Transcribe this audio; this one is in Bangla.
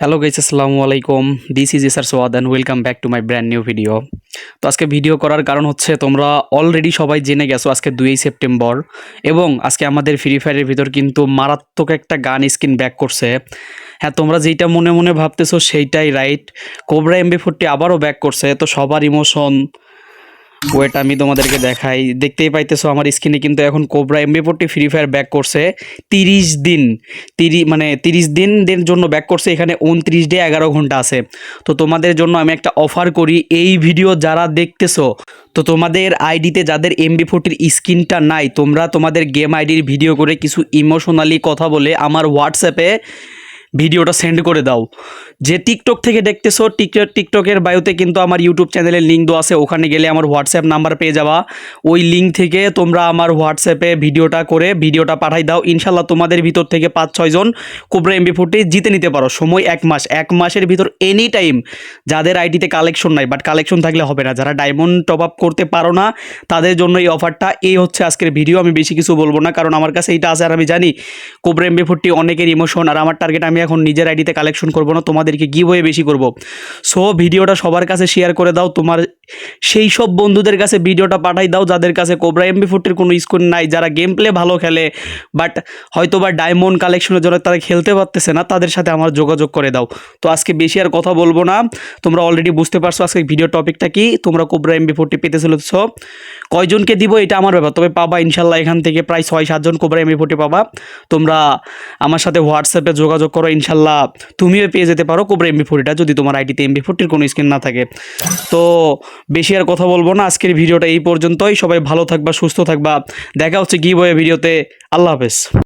হ্যালো গাইস আসসালামু আলাইকুম this is Isar Swad and welcome back to my brand new video তো আজকে ভিডিও করার কারণ হচ্ছে তোমরা অলরেডি সবাই জেনে গেছো আজকে দুই সেপ্টেম্বর এবং আজকে আমাদের ফ্রি ফায়ারের ভিতর কিন্তু মারাত্মক একটা গান স্কিন ব্যাক করছে। হ্যাঁ তোমরা যেইটা মনে মনে ভাবতেছো সেইটাই রাইট কোবরা এমবি ফোরটি আবারও ব্যাক করছে, তো সবার ইমোশন ওয়েট আমি তোমাদেরকে দেখাই। দেখতেই পাইতেছো আমার স্ক্রিনে কিন্তু এখন Cobra MB forty Free Fire back করছে তিরিশ দিন। তিরি মানে তিরিশ দিনের জন্য ব্যাক করছে, এখানে উনত্রিশ ডে এগারো ঘণ্টা আছে। তো তোমাদের জন্য আমি একটা অফার করি এই ভিডিও যারা দেখতেছো, তো তোমাদের আইডিতে যাদের এমবি ফোরটির স্ক্রিনটা নাই, তোমরা তোমাদের গেম আইডির ভিডিও করে কিছু ইমোশনালি কথা বলে আমার হোয়াটসঅ্যাপে ভিডিওটা সেন্ড করে দাও। যে টিকটক থেকে দেখতেছো টিকটক টিকটকের বায়ুতে কিন্তু আমার ইউটিউব চ্যানেলের লিঙ্ক দেওয়া আছে। ওখানে গেলে আমার হোয়াটসঅ্যাপ নাম্বার পেয়ে যাবা। ওই লিঙ্ক থেকে তোমরা আমার হোয়াটসঅ্যাপে ভিডিওটা করে ভিডিওটা পাঠাই দাও। ইনশাল্লাহ তোমাদের ভিতর থেকে পাঁচ ছয়জন কোবরা এমবি ফোরটি জিতে নিতে পারো। সময় এক মাস। এক মাসের ভিতর এনি টাইম যাদের আইডিতে কালেকশন নাই বাট কালেকশন থাকলে হবে না। যারা ডায়মন্ড টপ আপ করতে পারো না, তাদের জন্য এই অফারটা এই হচ্ছে আজকের ভিডিও আমি বেশি কিছু বলব না, কারণ আমার কাছে এইটা আছে আর আমি জানি কোবরা এমবি ফোরটি অনেকের ইমোশন আর আমার টার্গেট আমি এখন নিজের আইডিতে কালেকশন করব না, তোমাদেরকে গিভ বেশি করব। সো ভিডিওটা সবার কাছে শেয়ার করে দাও, তোমার সেই সব বন্ধুদের কাছে ভিডিওটা পাঠাই দাও, যাদের কাছে কোবরা এমবি ফোরটির কোনো স্কোর নাই, যারা গেম প্লে ভালো খেলে বাট হয়তো বা ডায়মন্ড কালেকশনের জন্য তারা খেলতে পারতেছে না, তাদের সাথে আমার যোগাযোগ করে দাও। তো আজকে বেশি আর কথা বলব না, তোমরা অলরেডি বুঝতে পারছ আজকে ভিডিও টপিকটা কি, তোমরা কোবরা এমবি ফোরটি পেতে চলেছ কয়জনকে দিব এটা আমার ব্যাপার, তবে পাবা ইনশাল্লাহ এখান থেকে প্রায় ছয় সাতজন কোবরা এমবি ফোরটি পাবা। তোমরা আমার সাথে হোয়াটসঅ্যাপে যোগাযোগ করো ইনশাল্লাহ তুমিও পেয়ে যেতে পারো কোবরা এমবি ফোরটিটা যদি তোমার আইডিতে এমবি ফোরটির কোনো স্ক্রিন না থাকে। তো বেশি আর কথা বলব না। আজকের ভিডিওটা এই পর্যন্তই। সবাই ভালো থাকবা, সুস্থ থাকবা। দেখা হচ্ছে কি গিভ ভিডিওতে। আল্লাহ হাফেজ।